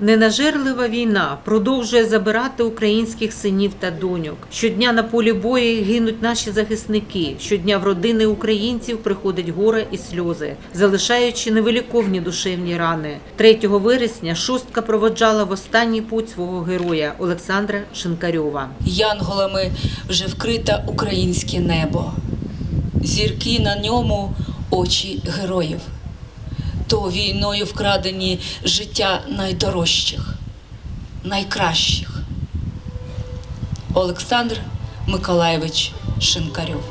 Ненажерлива війна продовжує забирати українських синів та доньок. Щодня на полі бою гинуть наші захисники. Щодня в родини українців приходить горе і сльози, залишаючи невиліковні душевні рани. 3 вересня шостка проводжала в останній путь свого героя Олександра Шинкарьова. Янголами вже вкрите українське небо, зірки на ньому очі героїв, то війною вкрадені життя найдорожчих, найкращих. Олександр Миколаєвич Шинкарьов.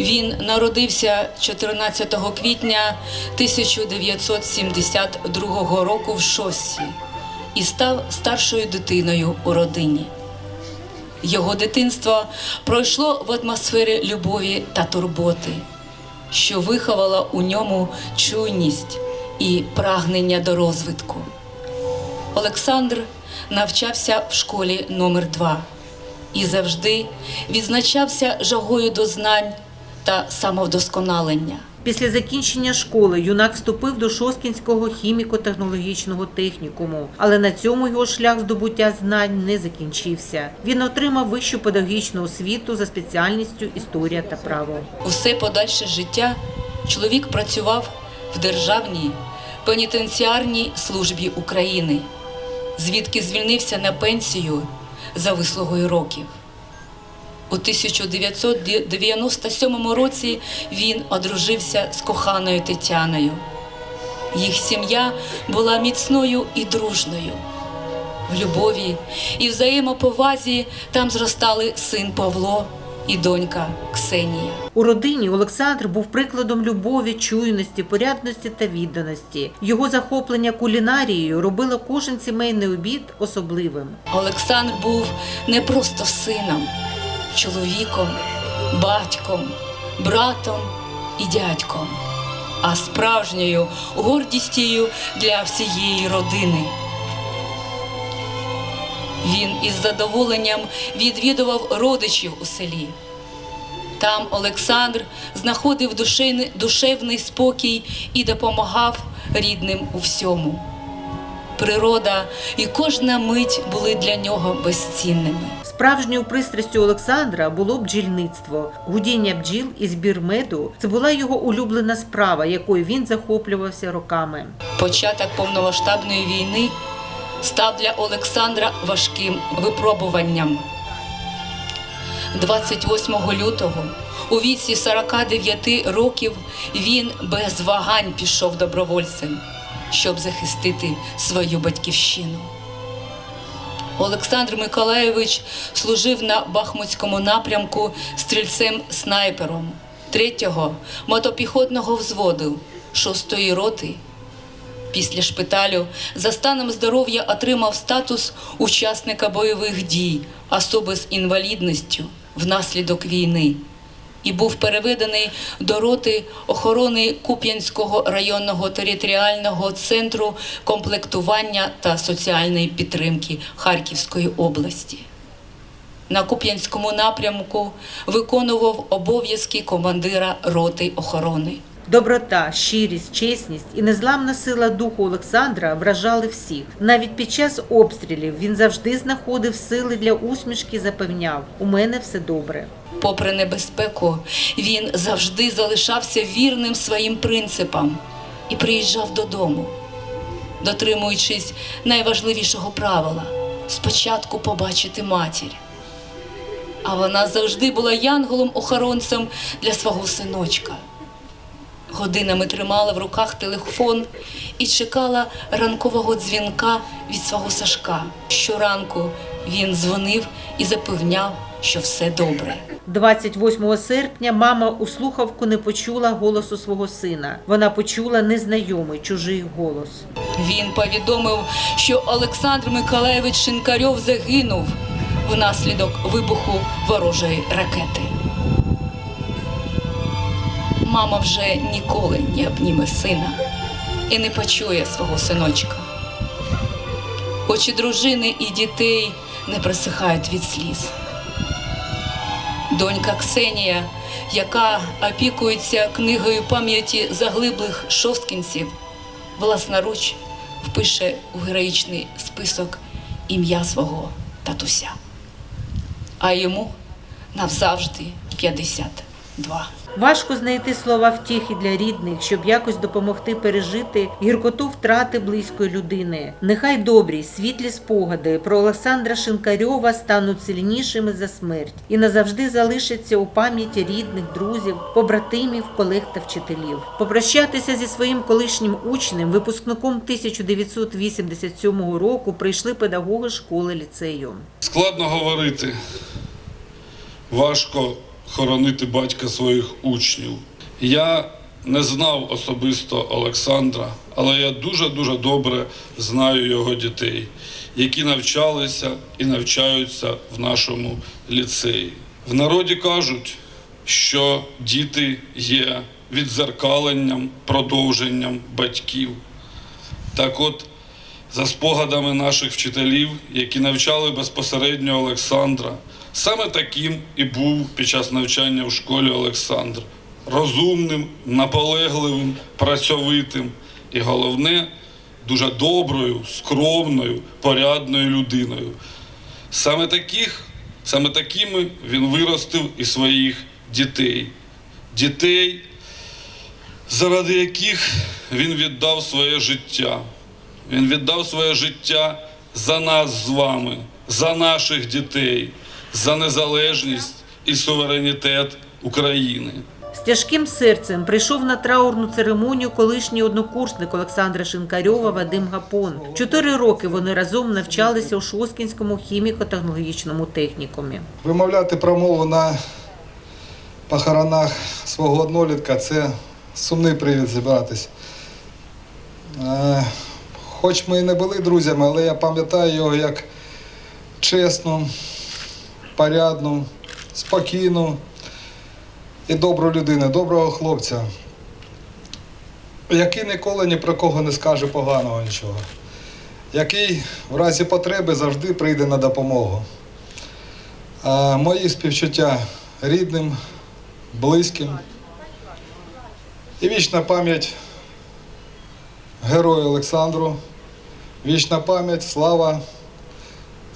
Він народився 14 квітня 1972 року в Шоссі і став старшою дитиною у родині. Його дитинство пройшло в атмосфері любові та турботи, що виховала у ньому чуйність і прагнення до розвитку. Олександр навчався в школі номер 2 і завжди відзначався жагою до знань та самовдосконалення. Після закінчення школи юнак вступив до Шосткінського хіміко-технологічного технікуму, але на цьому його шлях здобуття знань не закінчився. Він отримав вищу педагогічну освіту за спеціальністю історія та право. Усе подальше життя чоловік працював в Державній пенітенціарній службі України, звідки звільнився на пенсію за вислугою років. У 1997 році він одружився з коханою Тетяною. Їх сім'я була міцною і дружною. В любові і взаємоповазі там зростали син Павло і донька Ксенія. У родині Олександр був прикладом любові, чуйності, порядності та відданості. Його захоплення кулінарією робило кожен сімейний обід особливим. Олександр був не просто сином, чоловіком, батьком, братом і дядьком, а справжньою гордістю для всієї родини. Він із задоволенням відвідував родичів у селі. Там Олександр знаходив душевний, спокій і допомагав рідним у всьому. Природа і кожна мить були для нього безцінними. Справжньою пристрастю Олександра було бджільництво. Гудіння бджіл і збір меду це була його улюблена справа, якою він захоплювався роками. Початок повномасштабної війни став для Олександра важким випробуванням. 28 лютого у віці 49 років він без вагань пішов добровольцем, щоб захистити свою батьківщину. Олександр Миколаєвич служив на Бахмутському напрямку стрільцем-снайпером 3-го мотопіхотного взводу 6-ї роти. Після шпиталю за станом здоров'я отримав статус учасника бойових дій, особи з інвалідністю внаслідок війни і був переведений до роти охорони Куп'янського районного територіального центру комплектування та соціальної підтримки Харківської області. На Куп'янському напрямку виконував обов'язки командира роти охорони. Доброта, щирість, чесність і незламна сила духу Олександра вражали всіх. Навіть під час обстрілів він завжди знаходив сили для усмішки, запевняв: у мене все добре. Попри небезпеку, він завжди залишався вірним своїм принципам і приїжджав додому, дотримуючись найважливішого правила спочатку побачити матір. А вона завжди була янголом-охоронцем для свого синочка. Годинами тримала в руках телефон і чекала ранкового дзвінка від свого Сашка. Щоранку він дзвонив і запевняв, що все добре. 28 серпня мама у слухавку не почула голосу свого сина. Вона почула незнайомий чужий голос. Він повідомив, що Олександр Миколаєвич Шинкарьов загинув внаслідок вибуху ворожої ракети. Мама вже ніколи не обніме сина і не почує свого синочка. Очі дружини і дітей не присихають від сліз. Донька Ксенія, яка опікується книгою пам'яті заглиблих шосткінців, власноруч впише у героїчний список ім'я свого татуся. А йому навзавжди 52. Важко знайти слова втіхи для рідних, щоб якось допомогти пережити гіркоту втрати близької людини. Нехай добрі, світлі спогади про Олександра Шинкарьова стануть сильнішими за смерть і назавжди залишаться у пам'яті рідних, друзів, побратимів, колег та вчителів. Попрощатися зі своїм колишнім учнем, випускником 1987 року, прийшли педагоги школи ліцею. Складно говорити, важко хоронити батька своїх учнів. Я не знав особисто Олександра, але я дуже-дуже добре знаю його дітей, які навчалися і навчаються в нашому ліцеї. В народі кажуть, що діти є відзеркаленням, продовженням батьків. Так от, за спогадами наших вчителів, які навчали безпосередньо Олександра, саме таким і був під час навчання в школі Олександр. Розумним, наполегливим, працьовитим і головне, дуже доброю, скромною, порядною людиною. Саме таких, саме такими він виростив і своїх дітей. Дітей, заради яких він віддав своє життя. Він віддав своє життя за нас з вами, за наших дітей, за незалежність і суверенітет України. З тяжким серцем прийшов на траурну церемонію колишній однокурсник Олександра Шинкарьова Вадим Гапон. Чотири роки вони разом навчалися у Шоскінському хіміко-технологічному технікумі. Вимовляти промову на похоронах свого однолітка це сумний привід зібратись. Е, Хоч ми і не були друзями, але я пам'ятаю його як чесну, порядну, спокійну і добру людину, доброго хлопця, який ніколи ні про кого не скаже поганого нічого, який в разі потреби завжди прийде на допомогу. А мої співчуття рідним, близьким. І вічна пам'ять герою Олександру. Вічна пам'ять, слава,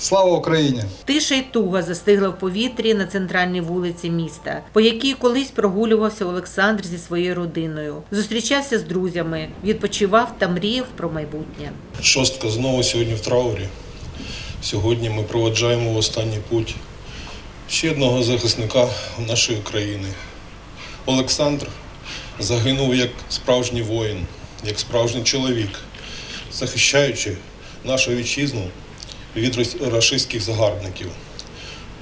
слава Україні! Тиша й туга застигла в повітрі на центральній вулиці міста, по якій колись прогулювався Олександр зі своєю родиною, зустрічався з друзями, відпочивав та мріяв про майбутнє. Шостка знову сьогодні в траурі. Сьогодні ми проведжаємо в останній путь ще одного захисника нашої країни. Олександр загинув як справжній воїн, як справжній чоловік, захищаючи нашу вітчизну від рашистських загарбників.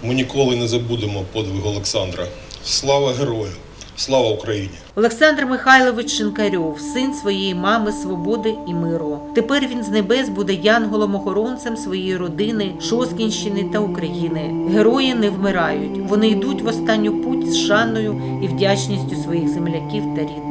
Ми ніколи не забудемо подвиг Олександра. Слава герою! Слава Україні! Олександр Михайлович Шинкарьов, син своєї мами свободи і миру. Тепер він з небес буде янголом-охоронцем своєї родини, Шоскінщини та України. Герої не вмирають. Вони йдуть в останню путь з шаною і вдячністю своїх земляків та рідних.